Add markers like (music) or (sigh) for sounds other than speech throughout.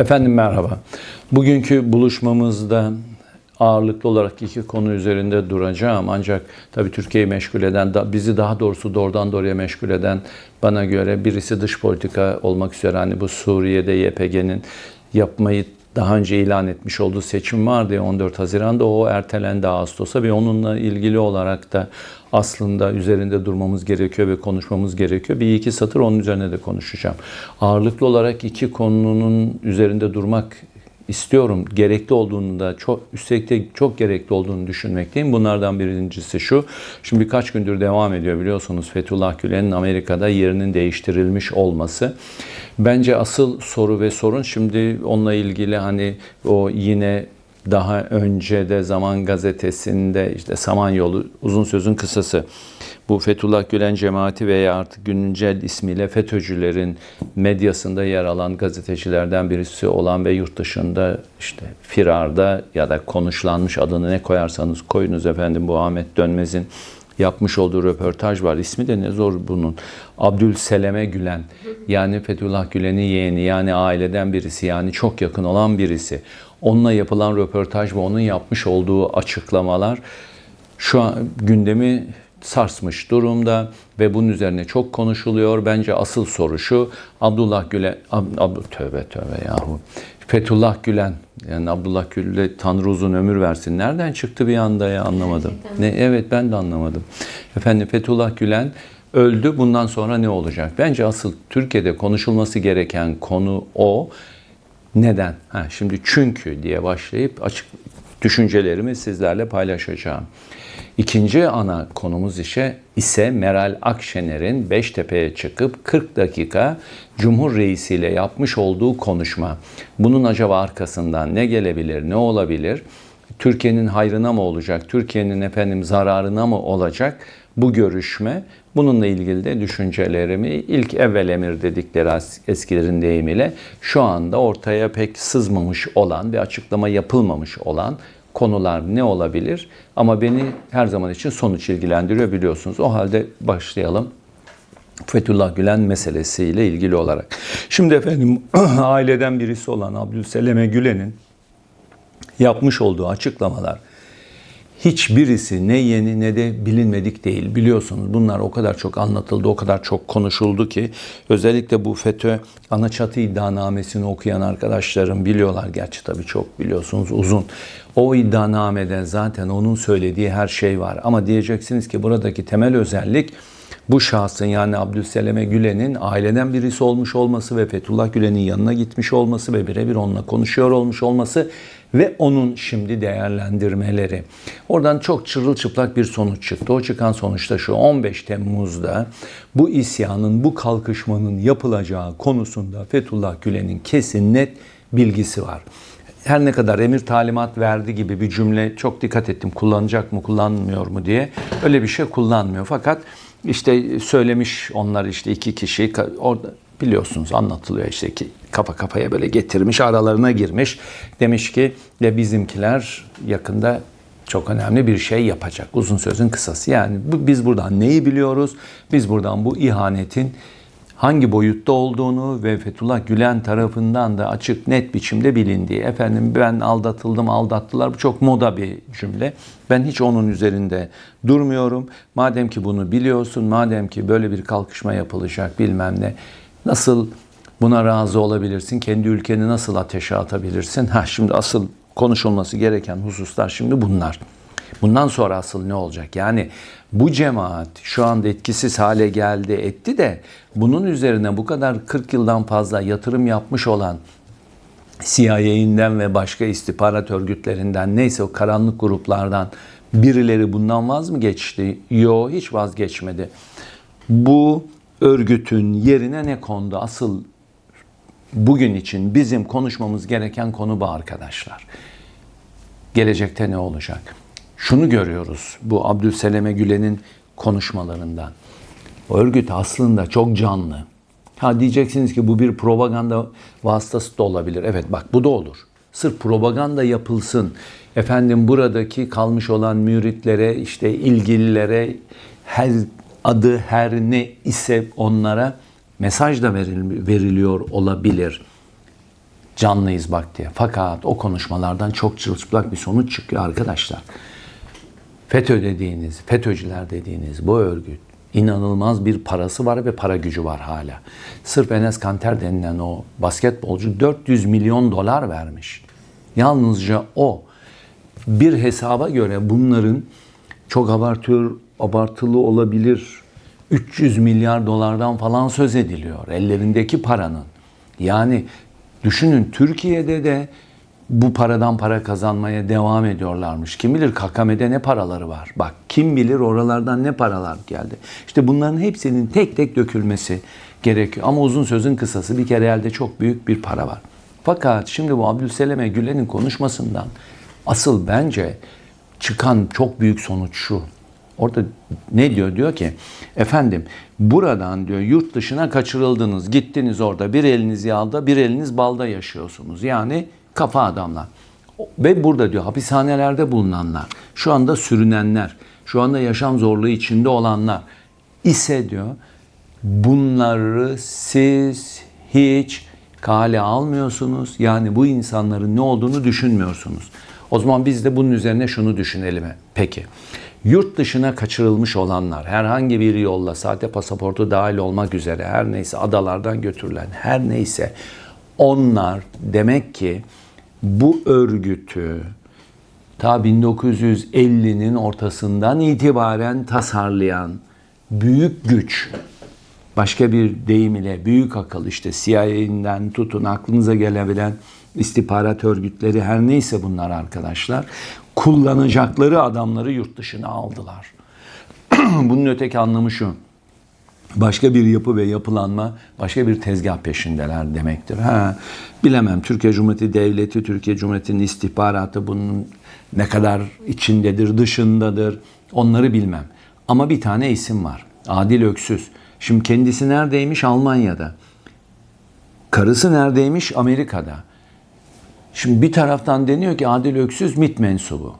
Efendim merhaba. Bugünkü buluşmamızda ağırlıklı olarak iki konu üzerinde duracağım. Ancak tabii Türkiye'yi meşgul eden, bizi daha doğrusu doğrudan doğruya meşgul eden bana göre birisi dış politika olmak üzere hani bu Suriye'de YPG'nin yapmayı daha önce ilan etmiş olduğu seçim vardı ya 14 Haziran'da o ertelendi Ağustos'a ve onunla ilgili olarak da aslında üzerinde durmamız gerekiyor ve konuşmamız gerekiyor. Bir iki satır onun üzerine de konuşacağım. Ağırlıklı olarak iki konunun üzerinde durmak istiyorum. Gerekli olduğunu da çok üstelik de çok gerekli olduğunu düşünmekteyim. Bunlardan birincisi şu. Şimdi birkaç gündür devam ediyor biliyorsunuz Fethullah Gülen'in Amerika'da yerinin değiştirilmiş olması. Bence asıl soru ve sorun şimdi onunla ilgili hani o yine daha önce de Zaman Gazetesi'nde işte Samanyolu uzun sözün kısası bu Fethullah Gülen cemaati veya artık güncel ismiyle FETÖ'cülerin medyasında yer alan gazetecilerden birisi olan ve yurt dışında işte firarda ya da konuşlanmış adını ne koyarsanız koyunuz efendim bu Ahmet Dönmez'in yapmış olduğu röportaj var. İsmi de ne zor bunun. Abdülseleme Gülen. Yani Fethullah Gülen'in yeğeni yani aileden birisi yani çok yakın olan birisi. Onunla yapılan röportaj ve onun yapmış olduğu açıklamalar şu an gündemi sarsmış durumda ve bunun üzerine çok konuşuluyor. Bence asıl soru şu. Abdullah Gülen, Ab, Ab- tövbe tövbe yahu. Fethullah Gülen, yani Abdullah Gül'e Tanrı uzun ömür versin. Nereden çıktı bir anda ya anlamadım. Ne, evet ben de anlamadım. Efendim Fethullah Gülen öldü. Bundan sonra ne olacak? Bence asıl Türkiye'de konuşulması gereken konu o. Neden? Ha, şimdi çünkü diye başlayıp açık düşüncelerimi sizlerle paylaşacağım. İkinci ana konumuz ise ise Meral Akşener'in Beştepe'ye çıkıp 40 dakika Cumhur Reisi ile yapmış olduğu konuşma. Bunun acaba arkasından ne gelebilir, ne olabilir? Türkiye'nin hayrına mı olacak, Türkiye'nin efendim zararına mı olacak bu görüşme? Bununla ilgili de düşüncelerimi ilk evvel emir dedikleri eskilerin deyimiyle şu anda ortaya pek sızmamış olan ve açıklama yapılmamış olan konular ne olabilir? Ama beni her zaman için sonuç ilgilendiriyor biliyorsunuz. O halde başlayalım. Fethullah Gülen meselesiyle ilgili olarak. Şimdi efendim (clears throat) aileden birisi olan Abdülseleme Gülen'in yapmış olduğu açıklamalar hiçbirisi ne yeni ne de bilinmedik değil. Biliyorsunuz bunlar o kadar çok anlatıldı, o kadar çok konuşuldu ki özellikle bu FETÖ ana çatı iddianamesini okuyan arkadaşlarım biliyorlar. Gerçi tabii çok biliyorsunuz uzun. O iddianamede zaten onun söylediği her şey var. Ama diyeceksiniz ki buradaki temel özellik bu şahsın yani Abdülseleme Gülen'in aileden birisi olmuş olması ve Fethullah Gülen'in yanına gitmiş olması ve birebir onunla konuşuyor olmuş olması ve onun şimdi değerlendirmeleri. Oradan çok çırılçıplak bir sonuç çıktı. O çıkan sonuçta şu 15 Temmuz'da bu isyanın, bu kalkışmanın yapılacağı konusunda Fethullah Gülen'in kesin net bilgisi var her ne kadar emir talimat verdi gibi bir cümle çok dikkat ettim kullanacak mı kullanmıyor mu diye öyle bir şey kullanmıyor fakat işte söylemiş onlar işte iki kişi orada biliyorsunuz anlatılıyor işte ki kafa kafaya böyle getirmiş aralarına girmiş demiş ki ya bizimkiler yakında çok önemli bir şey yapacak. Uzun sözün kısası. Yani bu, biz buradan neyi biliyoruz? Biz buradan bu ihanetin hangi boyutta olduğunu ve Fethullah Gülen tarafından da açık net biçimde bilindiği. Efendim ben aldatıldım, aldattılar. Bu çok moda bir cümle. Ben hiç onun üzerinde durmuyorum. Madem ki bunu biliyorsun, madem ki böyle bir kalkışma yapılacak bilmem ne. Nasıl buna razı olabilirsin? Kendi ülkeni nasıl ateşe atabilirsin? Ha şimdi asıl konuşulması gereken hususlar şimdi bunlar. Bundan sonra asıl ne olacak? Yani bu cemaat şu anda etkisiz hale geldi etti de bunun üzerine bu kadar 40 yıldan fazla yatırım yapmış olan CIA'inden ve başka istihbarat örgütlerinden neyse o karanlık gruplardan birileri bundan vaz mı geçti? Yo hiç vazgeçmedi. Bu örgütün yerine ne kondu? Asıl bugün için bizim konuşmamız gereken konu bu arkadaşlar. Gelecekte ne olacak? Şunu görüyoruz bu Abdülseleme Gülen'in konuşmalarından. O örgüt aslında çok canlı. Ha diyeceksiniz ki bu bir propaganda vasıtası da olabilir. Evet bak bu da olur. Sırf propaganda yapılsın. Efendim buradaki kalmış olan müritlere, işte ilgililere her adı her ne ise onlara mesaj da veril- veriliyor olabilir. Canlıyız bak diye. Fakat o konuşmalardan çok çırılçıplak bir sonuç çıkıyor arkadaşlar. FETÖ dediğiniz, FETÖ'cüler dediğiniz bu örgüt inanılmaz bir parası var ve para gücü var hala. Sırf Enes Kanter denilen o basketbolcu 400 milyon dolar vermiş. Yalnızca o bir hesaba göre bunların çok abartıyor, abartılı olabilir. 300 milyar dolardan falan söz ediliyor ellerindeki paranın. Yani düşünün Türkiye'de de bu paradan para kazanmaya devam ediyorlarmış. Kim bilir KKM'de ne paraları var. Bak kim bilir oralardan ne paralar geldi. İşte bunların hepsinin tek tek dökülmesi gerekiyor. Ama uzun sözün kısası bir kere elde çok büyük bir para var. Fakat şimdi bu Abdülseleme Gülen'in konuşmasından asıl bence çıkan çok büyük sonuç şu. Orada ne diyor? Diyor ki efendim buradan diyor yurt dışına kaçırıldınız. Gittiniz orada bir eliniz yağda bir eliniz balda yaşıyorsunuz. Yani kafa adamlar. Ve burada diyor hapishanelerde bulunanlar, şu anda sürünenler, şu anda yaşam zorluğu içinde olanlar ise diyor bunları siz hiç kale almıyorsunuz. Yani bu insanların ne olduğunu düşünmüyorsunuz. O zaman biz de bunun üzerine şunu düşünelim. Peki yurt dışına kaçırılmış olanlar herhangi bir yolla sahte pasaportu dahil olmak üzere her neyse adalardan götürülen her neyse onlar demek ki bu örgütü ta 1950'nin ortasından itibaren tasarlayan büyük güç başka bir deyim ile büyük akıl işte CIA'den tutun aklınıza gelebilen istihbarat örgütleri her neyse bunlar arkadaşlar kullanacakları adamları yurt dışına aldılar. (clears throat) Bunun öteki anlamı şu. Başka bir yapı ve yapılanma, başka bir tezgah peşindeler demektir. Ha, bilemem Türkiye Cumhuriyeti Devleti, Türkiye Cumhuriyeti'nin istihbaratı bunun ne kadar içindedir, dışındadır onları bilmem. Ama bir tane isim var. Adil Öksüz. Şimdi kendisi neredeymiş? Almanya'da. Karısı neredeymiş? Amerika'da. Şimdi bir taraftan deniyor ki Adil Öksüz MİT mensubu.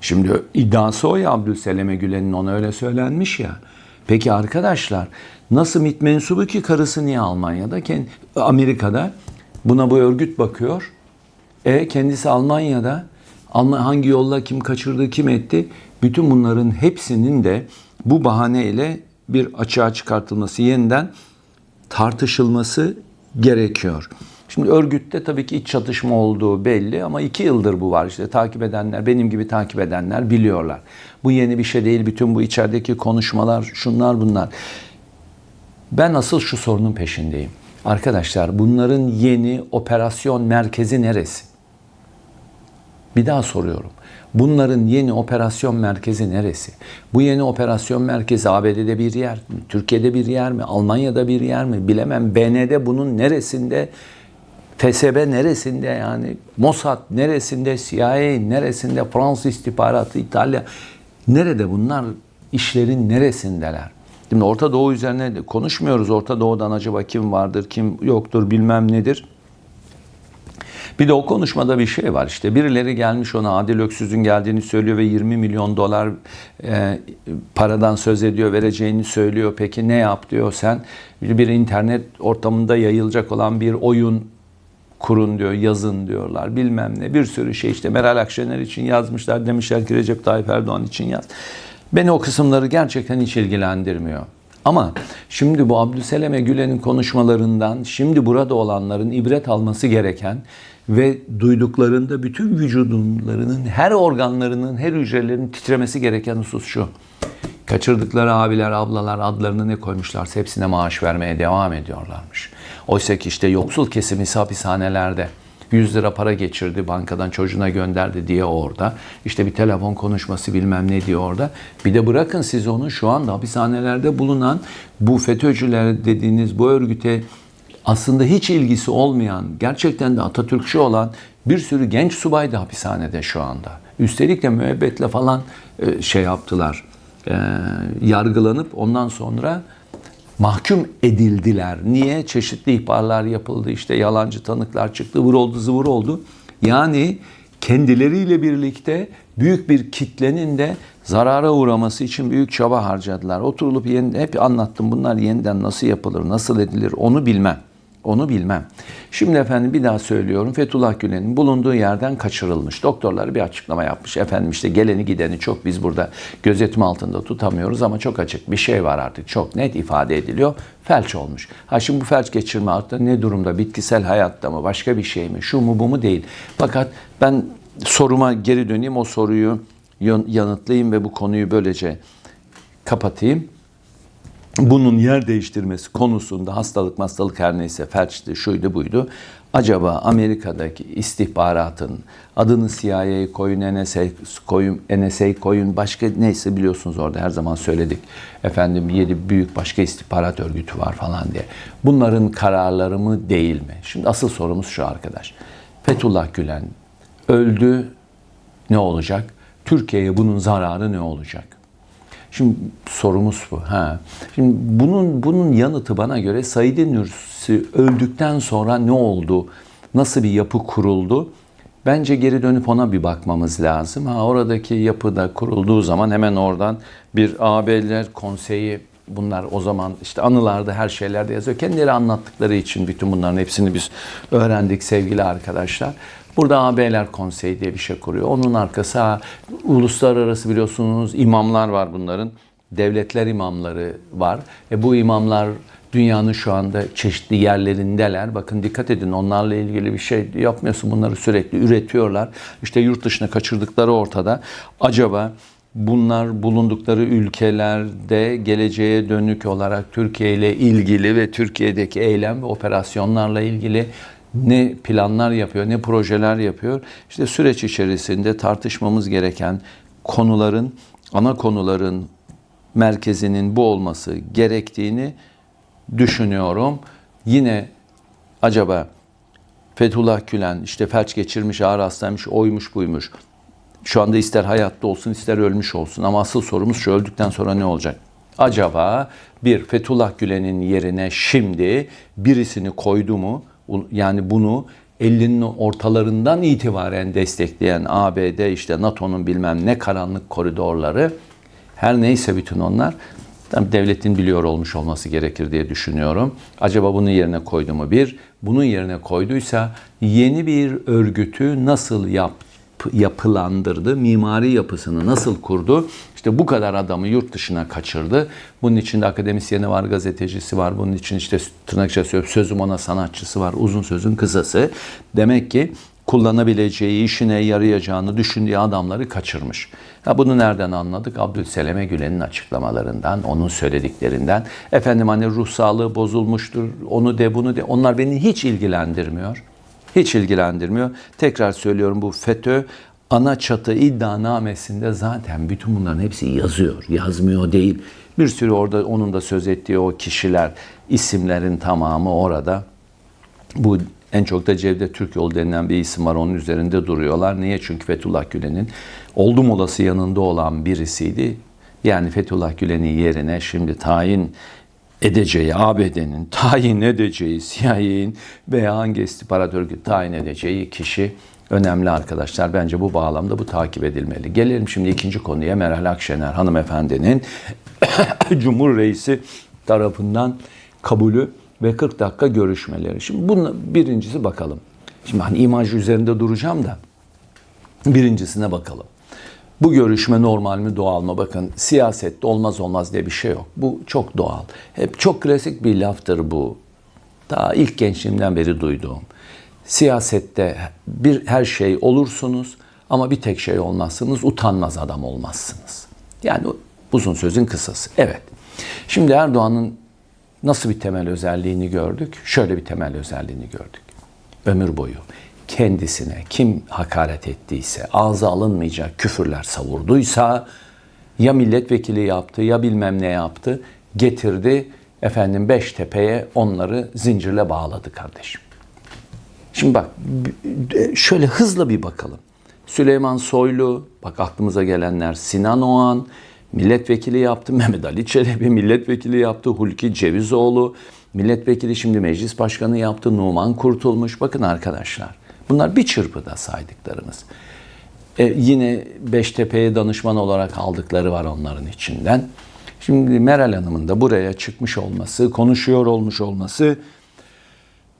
Şimdi iddiası o ya Abdülseleme Gülen'in ona öyle söylenmiş ya. Peki arkadaşlar nasıl MİT mensubu ki karısı niye Almanya'da? Amerika'da buna bu örgüt bakıyor. E kendisi Almanya'da hangi yolla kim kaçırdı kim etti? Bütün bunların hepsinin de bu bahaneyle bir açığa çıkartılması yeniden tartışılması gerekiyor. Şimdi örgütte tabii ki iç çatışma olduğu belli ama iki yıldır bu var işte takip edenler, benim gibi takip edenler biliyorlar. Bu yeni bir şey değil. Bütün bu içerideki konuşmalar, şunlar bunlar. Ben asıl şu sorunun peşindeyim. Arkadaşlar bunların yeni operasyon merkezi neresi? Bir daha soruyorum. Bunların yeni operasyon merkezi neresi? Bu yeni operasyon merkezi ABD'de bir yer mi? Türkiye'de bir yer mi? Almanya'da bir yer mi? Bilemem. BN'de bunun neresinde? FSB neresinde yani? Mossad neresinde? CIA neresinde? Fransız istihbaratı, İtalya. Nerede bunlar? işlerin neresindeler? Şimdi Orta Doğu üzerine konuşmuyoruz. Orta Doğu'dan acaba kim vardır, kim yoktur bilmem nedir. Bir de o konuşmada bir şey var işte birileri gelmiş ona Adil Öksüz'ün geldiğini söylüyor ve 20 milyon dolar e, paradan söz ediyor vereceğini söylüyor. Peki ne yap diyor sen bir internet ortamında yayılacak olan bir oyun kurun diyor, yazın diyorlar bilmem ne bir sürü şey işte Meral Akşener için yazmışlar demişler ki Recep Tayyip Erdoğan için yaz. Beni o kısımları gerçekten hiç ilgilendirmiyor. Ama şimdi bu Abdüseleme Gülen'in konuşmalarından şimdi burada olanların ibret alması gereken ve duyduklarında bütün vücudlarının, her organlarının, her hücrelerinin titremesi gereken husus şu. Kaçırdıkları abiler, ablalar adlarını ne koymuşlarsa hepsine maaş vermeye devam ediyorlarmış. Oysa ki işte yoksul kesimi hapishanelerde 100 lira para geçirdi bankadan çocuğuna gönderdi diye orada. İşte bir telefon konuşması bilmem ne diye orada. Bir de bırakın siz onu şu anda hapishanelerde bulunan bu FETÖ'cüler dediğiniz bu örgüte aslında hiç ilgisi olmayan, gerçekten de Atatürkçü olan bir sürü genç subay da hapishanede şu anda. Üstelik de müebbetle falan e, şey yaptılar. E, yargılanıp ondan sonra mahkum edildiler. Niye? Çeşitli ihbarlar yapıldı. İşte yalancı tanıklar çıktı. Vur oldu zıvır oldu. Yani kendileriyle birlikte büyük bir kitlenin de zarara uğraması için büyük çaba harcadılar. Oturulup yeni, hep anlattım bunlar yeniden nasıl yapılır, nasıl edilir onu bilmem. Onu bilmem. Şimdi efendim bir daha söylüyorum. Fethullah Gülen'in bulunduğu yerden kaçırılmış. Doktorları bir açıklama yapmış. Efendim işte geleni gideni çok biz burada gözetim altında tutamıyoruz ama çok açık bir şey var artık. Çok net ifade ediliyor. Felç olmuş. Ha şimdi bu felç geçirme artık ne durumda? Bitkisel hayatta mı? Başka bir şey mi? Şu mu bu mu değil. Fakat ben soruma geri döneyim. O soruyu yan- yanıtlayayım ve bu konuyu böylece kapatayım bunun yer değiştirmesi konusunda hastalık hastalık her neyse felçti şuydu buydu. Acaba Amerika'daki istihbaratın adını CIA koyun, NSA koyun, NSA koyun başka neyse biliyorsunuz orada her zaman söyledik. Efendim yedi büyük başka istihbarat örgütü var falan diye. Bunların kararları mı değil mi? Şimdi asıl sorumuz şu arkadaş. Fethullah Gülen öldü ne olacak? Türkiye'ye bunun zararı ne olacak? Şimdi sorumuz bu. Ha. Şimdi bunun bunun yanıtı bana göre Said Nursi öldükten sonra ne oldu? Nasıl bir yapı kuruldu? Bence geri dönüp ona bir bakmamız lazım. Ha oradaki yapıda kurulduğu zaman hemen oradan bir AB'ler konseyi bunlar o zaman işte anılarda her şeylerde yazıyor. Kendileri anlattıkları için bütün bunların hepsini biz öğrendik sevgili arkadaşlar. Burada AB'ler Konseyi diye bir şey kuruyor. Onun arkası ha, uluslararası biliyorsunuz imamlar var bunların. Devletler imamları var. E bu imamlar dünyanın şu anda çeşitli yerlerindeler. Bakın dikkat edin onlarla ilgili bir şey yapmıyorsun. Bunları sürekli üretiyorlar. İşte yurt dışına kaçırdıkları ortada. Acaba bunlar bulundukları ülkelerde geleceğe dönük olarak Türkiye ile ilgili ve Türkiye'deki eylem ve operasyonlarla ilgili ne planlar yapıyor, ne projeler yapıyor. İşte süreç içerisinde tartışmamız gereken konuların, ana konuların merkezinin bu olması gerektiğini düşünüyorum. Yine acaba Fethullah Gülen işte felç geçirmiş, ağır hastaymış, oymuş buymuş. Şu anda ister hayatta olsun ister ölmüş olsun ama asıl sorumuz şu öldükten sonra ne olacak? Acaba bir Fethullah Gülen'in yerine şimdi birisini koydu mu? Yani bunu 50'nin ortalarından itibaren destekleyen ABD işte NATO'nun bilmem ne karanlık koridorları her neyse bütün onlar devletin biliyor olmuş olması gerekir diye düşünüyorum. Acaba bunun yerine koydu mu? Bir, bunun yerine koyduysa yeni bir örgütü nasıl yap, yapılandırdı? Mimari yapısını nasıl kurdu? İşte bu kadar adamı yurt dışına kaçırdı. Bunun içinde akademisyeni var, gazetecisi var. Bunun için işte tırnak içerisinde sözüm ona sanatçısı var. Uzun sözün kısası. Demek ki kullanabileceği, işine yarayacağını düşündüğü adamları kaçırmış. Ha bunu nereden anladık? Abdülseleme Gülen'in açıklamalarından, onun söylediklerinden. Efendim hani ruh sağlığı bozulmuştur, onu de bunu de. Onlar beni hiç ilgilendirmiyor. Hiç ilgilendirmiyor. Tekrar söylüyorum bu FETÖ ana çatı iddianamesinde zaten bütün bunların hepsi yazıyor. Yazmıyor değil. Bir sürü orada onun da söz ettiği o kişiler, isimlerin tamamı orada. Bu en çok da Cevdet Türkyol denilen bir isim var. Onun üzerinde duruyorlar. Niye? Çünkü Fethullah Gülen'in oldum olası yanında olan birisiydi. Yani Fethullah Gülen'in yerine şimdi tayin edeceği, ABD'nin tayin edeceği, CIA'nin veya hangi istihbarat örgütü tayin edeceği kişi önemli arkadaşlar. Bence bu bağlamda bu takip edilmeli. Gelelim şimdi ikinci konuya Meral Akşener hanımefendinin (coughs) Cumhur Reisi tarafından kabulü ve 40 dakika görüşmeleri. Şimdi bunun birincisi bakalım. Şimdi hani imaj üzerinde duracağım da birincisine bakalım. Bu görüşme normal mi doğal mı? Bakın siyasette olmaz olmaz diye bir şey yok. Bu çok doğal. Hep çok klasik bir laftır bu. Daha ilk gençliğimden beri duyduğum. Siyasette bir her şey olursunuz ama bir tek şey olmazsınız. Utanmaz adam olmazsınız. Yani uzun sözün kısası. Evet. Şimdi Erdoğan'ın nasıl bir temel özelliğini gördük? Şöyle bir temel özelliğini gördük. Ömür boyu kendisine kim hakaret ettiyse, ağza alınmayacak küfürler savurduysa ya milletvekili yaptı ya bilmem ne yaptı, getirdi efendim Beştepe'ye onları zincirle bağladı kardeşim. Şimdi bak şöyle hızla bir bakalım. Süleyman Soylu, bak aklımıza gelenler Sinan Oğan, milletvekili yaptı. (laughs) Mehmet Ali Çelebi milletvekili yaptı. Hulki Cevizoğlu milletvekili şimdi meclis başkanı yaptı. Numan Kurtulmuş. Bakın arkadaşlar bunlar bir çırpıda saydıklarımız. E, yine Beştepe'ye danışman olarak aldıkları var onların içinden. Şimdi Meral Hanım'ın da buraya çıkmış olması, konuşuyor olmuş olması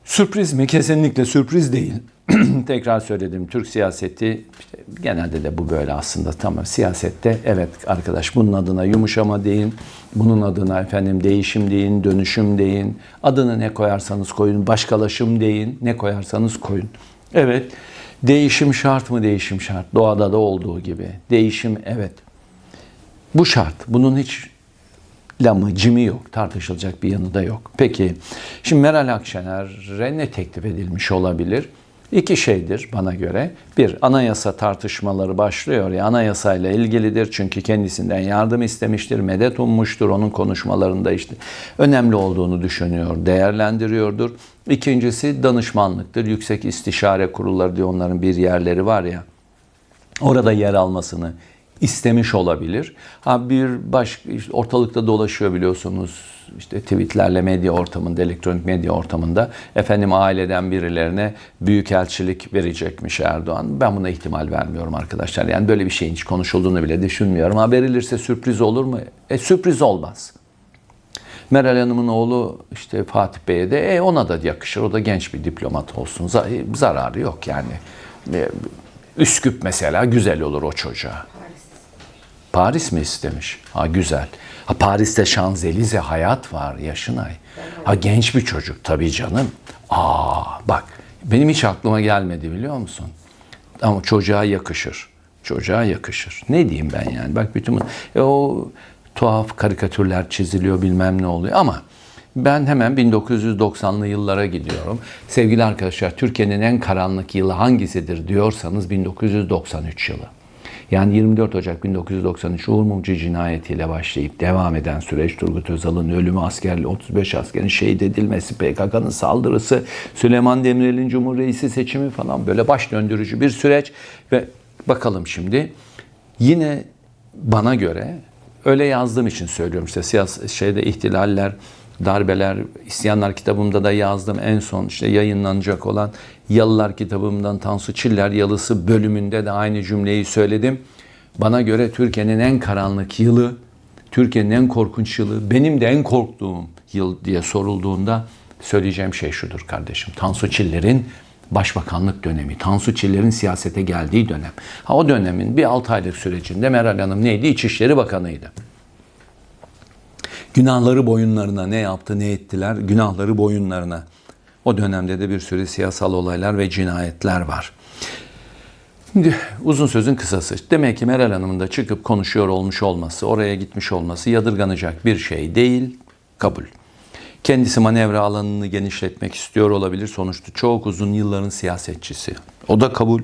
Sürpriz mi? Kesinlikle sürpriz değil. (clears throat) Tekrar söyledim. Türk siyaseti işte genelde de bu böyle aslında tamam siyasette evet arkadaş bunun adına yumuşama deyin. Bunun adına efendim değişim deyin, dönüşüm deyin. Adını ne koyarsanız koyun, başkalaşım deyin. Ne koyarsanız koyun. Evet. Değişim şart mı? Değişim şart. Doğada da olduğu gibi. Değişim evet. Bu şart. Bunun hiç lamı, cimi yok. Tartışılacak bir yanı da yok. Peki, şimdi Meral Akşener'e ne teklif edilmiş olabilir? İki şeydir bana göre. Bir, anayasa tartışmaları başlıyor ya, anayasayla ilgilidir. Çünkü kendisinden yardım istemiştir, medet ummuştur. Onun konuşmalarında işte önemli olduğunu düşünüyor, değerlendiriyordur. İkincisi danışmanlıktır. Yüksek İstişare Kurulları diye onların bir yerleri var ya. Orada yer almasını istemiş olabilir. Ha bir baş işte ortalıkta dolaşıyor biliyorsunuz işte tweetlerle medya ortamında, elektronik medya ortamında efendim aileden birilerine büyükelçilik verecekmiş Erdoğan. Ben buna ihtimal vermiyorum arkadaşlar. Yani böyle bir şeyin hiç konuşulduğunu bile düşünmüyorum. Ha verilirse sürpriz olur mu? E sürpriz olmaz. Meral Hanım'ın oğlu işte Fatih Bey'e de e, ona da yakışır. O da genç bir diplomat olsun. Za- Zararı yok yani. E, Üsküp mesela güzel olur o çocuğa. Paris mi istemiş? Ha güzel. Ha Paris'te Şanzelize hayat var Yaşınay. Ha genç bir çocuk tabii canım. Aa bak benim hiç aklıma gelmedi biliyor musun? Ama çocuğa yakışır. Çocuğa yakışır. Ne diyeyim ben yani? Bak bütün e, o tuhaf karikatürler çiziliyor bilmem ne oluyor ama ben hemen 1990'lı yıllara gidiyorum. Sevgili arkadaşlar Türkiye'nin en karanlık yılı hangisidir diyorsanız 1993 yılı. Yani 24 Ocak 1993 Uğur Mumcu cinayetiyle başlayıp devam eden süreç Turgut Özal'ın ölümü, askerli 35 askerin şehit edilmesi, PKK'nın saldırısı, Süleyman Demirel'in Cumhur Reisi seçimi falan böyle baş döndürücü bir süreç ve bakalım şimdi. Yine bana göre öyle yazdığım için söylüyorum işte siyasi şeyde ihtilaller, darbeler, isyanlar kitabımda da yazdım. En son işte yayınlanacak olan Yalılar kitabımdan Tansu Çiller Yalısı bölümünde de aynı cümleyi söyledim. Bana göre Türkiye'nin en karanlık yılı, Türkiye'nin en korkunç yılı, benim de en korktuğum yıl diye sorulduğunda söyleyeceğim şey şudur kardeşim. Tansu Çiller'in başbakanlık dönemi, Tansu Çiller'in siyasete geldiği dönem. Ha, o dönemin bir 6 aylık sürecinde Meral Hanım neydi? İçişleri Bakanı'ydı. Günahları boyunlarına ne yaptı, ne ettiler? Günahları boyunlarına. O dönemde de bir sürü siyasal olaylar ve cinayetler var. Şimdi uzun sözün kısası. Demek ki Meral Hanım'ın da çıkıp konuşuyor olmuş olması, oraya gitmiş olması yadırganacak bir şey değil, kabul. Kendisi manevra alanını genişletmek istiyor olabilir. Sonuçta çok uzun yılların siyasetçisi. O da kabul.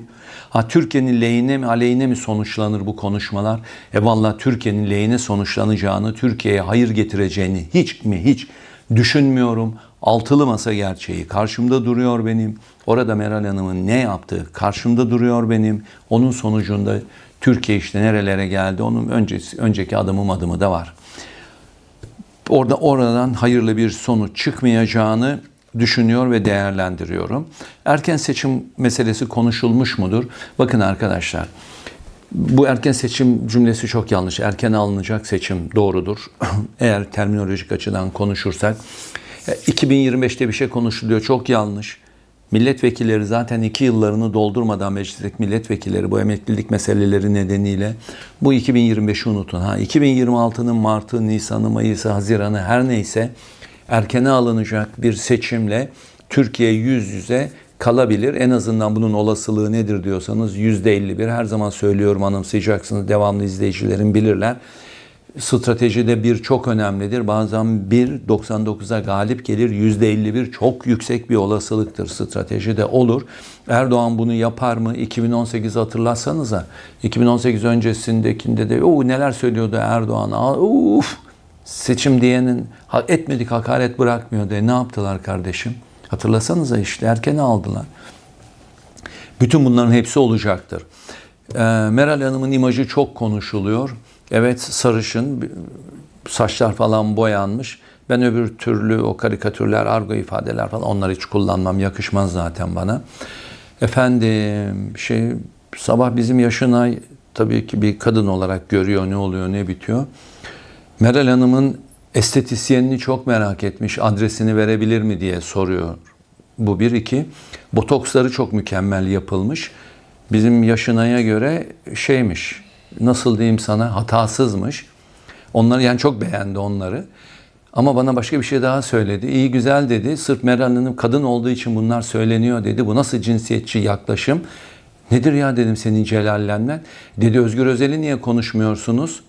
Ha Türkiye'nin lehine mi aleyhine mi sonuçlanır bu konuşmalar? E valla Türkiye'nin lehine sonuçlanacağını, Türkiye'ye hayır getireceğini hiç mi hiç düşünmüyorum. Altılı masa gerçeği karşımda duruyor benim. Orada Meral Hanım'ın ne yaptığı karşımda duruyor benim. Onun sonucunda Türkiye işte nerelere geldi. Onun öncesi, önceki adımım adımı da var orada oradan hayırlı bir sonuç çıkmayacağını düşünüyor ve değerlendiriyorum. Erken seçim meselesi konuşulmuş mudur? Bakın arkadaşlar. Bu erken seçim cümlesi çok yanlış. Erken alınacak seçim doğrudur. (clears throat) Eğer terminolojik açıdan konuşursak 2025'te bir şey konuşuluyor. Çok yanlış. Milletvekilleri zaten iki yıllarını doldurmadan meclisteki milletvekilleri bu emeklilik meseleleri nedeniyle bu 2025'i unutun. Ha 2026'nın Mart'ı, Nisan'ı, Mayıs'ı, Haziran'ı her neyse erkene alınacak bir seçimle Türkiye yüz yüze kalabilir. En azından bunun olasılığı nedir diyorsanız %51. Her zaman söylüyorum anımsayacaksınız. Devamlı izleyicilerin bilirler. Stratejide bir çok önemlidir. Bazen bir 99'a galip gelir. %51 çok yüksek bir olasılıktır. Stratejide olur. Erdoğan bunu yapar mı? 2018 hatırlarsanıza. 2018 öncesindekinde de o neler söylüyordu Erdoğan. Uf, seçim diyenin etmedik hakaret bırakmıyor diye ne yaptılar kardeşim? Hatırlasanıza işte erken aldılar. Bütün bunların hepsi olacaktır. Ee, Meral Hanım'ın imajı çok konuşuluyor. Evet sarışın, saçlar falan boyanmış. Ben öbür türlü o karikatürler, argo ifadeler falan onları hiç kullanmam. Yakışmaz zaten bana. Efendim şey sabah bizim Yaşınay tabii ki bir kadın olarak görüyor ne oluyor ne bitiyor. Meral Hanım'ın estetisyenini çok merak etmiş. Adresini verebilir mi diye soruyor. Bu bir iki. Botoksları çok mükemmel yapılmış. Bizim yaşınaya göre şeymiş. Nasıl diyeyim sana hatasızmış. Onları yani çok beğendi onları. Ama bana başka bir şey daha söyledi. İyi güzel dedi. Sırf Meral Hanım kadın olduğu için bunlar söyleniyor dedi. Bu nasıl cinsiyetçi yaklaşım? Nedir ya dedim senin celallenmen. Dedi Özgür Özel'i niye konuşmuyorsunuz?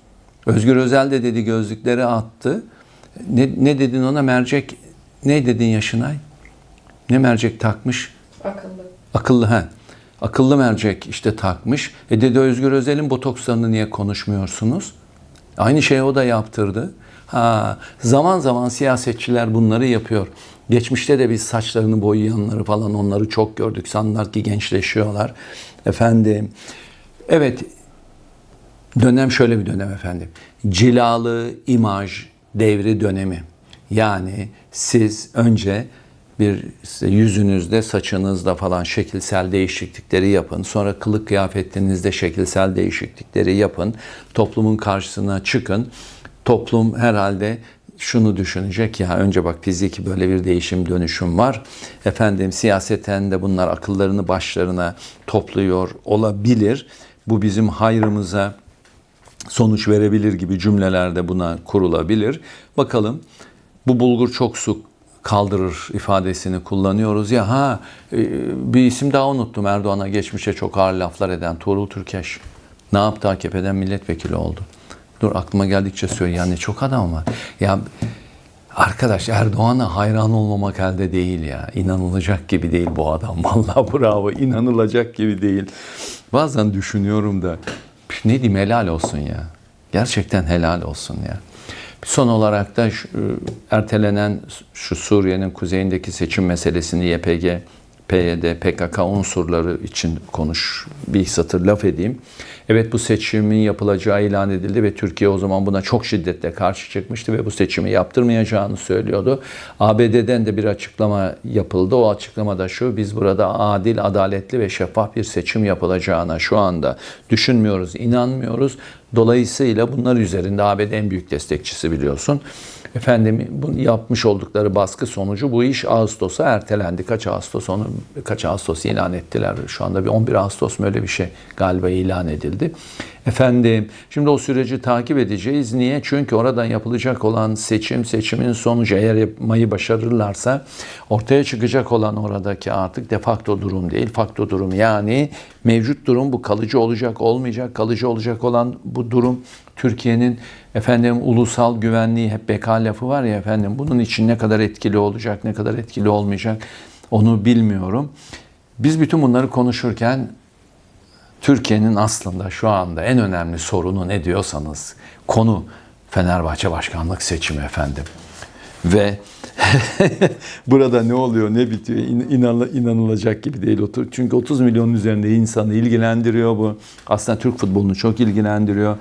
Özgür Özel de dedi gözlükleri attı. Ne, ne dedin ona mercek? Ne dedin Yaşınay? Ne mercek takmış? Akıllı. Akıllı he. Akıllı mercek işte takmış. E dedi Özgür Özel'in botokslarını niye konuşmuyorsunuz? Aynı şeyi o da yaptırdı. Ha, zaman zaman siyasetçiler bunları yapıyor. Geçmişte de biz saçlarını boyayanları falan onları çok gördük. Sandılar ki gençleşiyorlar. Efendim, evet dönem şöyle bir dönem efendim. Cilalı imaj devri dönemi. Yani siz önce bir işte yüzünüzde, saçınızda falan şekilsel değişiklikleri yapın. Sonra kılık kıyafetinizde şekilsel değişiklikleri yapın. Toplumun karşısına çıkın. Toplum herhalde şunu düşünecek ya önce bak fiziki böyle bir değişim dönüşüm var. Efendim siyaseten de bunlar akıllarını başlarına topluyor olabilir. Bu bizim hayrımıza sonuç verebilir gibi cümlelerde buna kurulabilir. Bakalım bu bulgur çok su kaldırır ifadesini kullanıyoruz ya ha e, bir isim daha unuttum Erdoğan'a geçmişe çok ağır laflar eden Tuğrul Türkeş. Ne yaptı AKP'den milletvekili oldu. Dur aklıma geldikçe söyle yani çok adam var. Ya arkadaş Erdoğan'a hayran olmamak elde değil ya. İnanılacak gibi değil bu adam. (laughs) Vallahi bravo inanılacak gibi değil. Bazen düşünüyorum da ne diyeyim helal olsun ya. Gerçekten helal olsun ya. Son olarak da şu, ertelenen şu Suriye'nin kuzeyindeki seçim meselesini YPG, PYD, PKK unsurları için konuş bir satır laf edeyim. Evet bu seçimin yapılacağı ilan edildi ve Türkiye o zaman buna çok şiddetle karşı çıkmıştı ve bu seçimi yaptırmayacağını söylüyordu. ABD'den de bir açıklama yapıldı. O açıklamada şu biz burada adil, adaletli ve şeffaf bir seçim yapılacağına şu anda düşünmüyoruz, inanmıyoruz. Dolayısıyla bunlar üzerinde ABD en büyük destekçisi biliyorsun. Efendim bunu yapmış oldukları baskı sonucu bu iş Ağustos'a ertelendi. Kaç Ağustos onu kaç Ağustos ilan ettiler. Şu anda bir 11 Ağustos mu öyle bir şey galiba ilan edildi. Efendim şimdi o süreci takip edeceğiz. Niye? Çünkü oradan yapılacak olan seçim, seçimin sonucu eğer yapmayı başarırlarsa ortaya çıkacak olan oradaki artık de facto durum değil, fakto durum. Yani mevcut durum bu kalıcı olacak, olmayacak, kalıcı olacak olan bu durum Türkiye'nin efendim ulusal güvenliği hep beka lafı var ya efendim bunun için ne kadar etkili olacak, ne kadar etkili olmayacak onu bilmiyorum. Biz bütün bunları konuşurken Türkiye'nin aslında şu anda en önemli sorunu ne diyorsanız konu Fenerbahçe başkanlık seçimi efendim. Ve (laughs) burada ne oluyor ne bitiyor İnan, inanılacak gibi değil. Çünkü 30 milyonun üzerinde insanı ilgilendiriyor bu. Aslında Türk futbolunu çok ilgilendiriyor.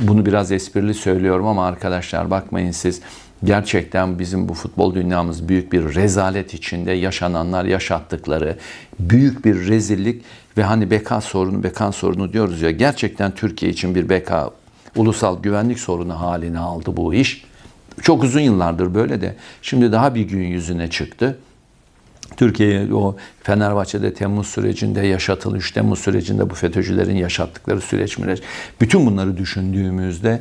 Bunu biraz esprili söylüyorum ama arkadaşlar bakmayın siz gerçekten bizim bu futbol dünyamız büyük bir rezalet içinde yaşananlar yaşattıkları büyük bir rezillik ve hani beka sorunu beka sorunu diyoruz ya gerçekten Türkiye için bir beka ulusal güvenlik sorunu haline aldı bu iş. Çok uzun yıllardır böyle de şimdi daha bir gün yüzüne çıktı. Türkiye o Fenerbahçe'de Temmuz sürecinde yaşatılmış, Temmuz sürecinde bu FETÖ'cülerin yaşattıkları süreç müreç. Bütün bunları düşündüğümüzde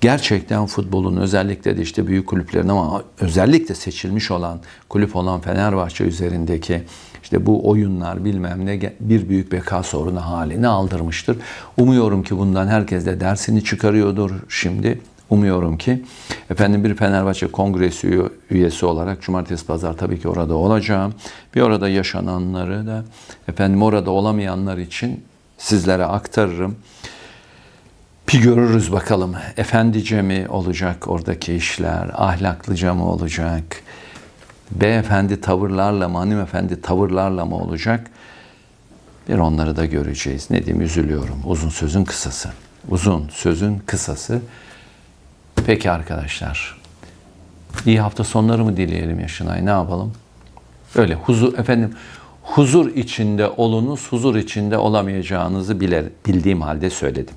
gerçekten futbolun özellikle de işte büyük kulüplerin ama özellikle seçilmiş olan kulüp olan Fenerbahçe üzerindeki işte bu oyunlar bilmem ne bir büyük beka sorunu haline aldırmıştır. Umuyorum ki bundan herkes de dersini çıkarıyordur şimdi. Umuyorum ki efendim bir Fenerbahçe Kongresi üyesi olarak cumartesi pazar tabii ki orada olacağım. Bir orada yaşananları da efendim orada olamayanlar için sizlere aktarırım. Bir görürüz bakalım. Efendice mi olacak oradaki işler? Ahlaklıca mı olacak? Beyefendi tavırlarla mı, hanımefendi tavırlarla mı olacak? Bir onları da göreceğiz. Ne diyeyim üzülüyorum. Uzun sözün kısası. Uzun sözün kısası. Peki arkadaşlar. İyi hafta sonları mı dileyelim Yaşınay? Ne yapalım? Öyle huzur efendim huzur içinde olunuz, huzur içinde olamayacağınızı biler, bildiğim halde söyledim.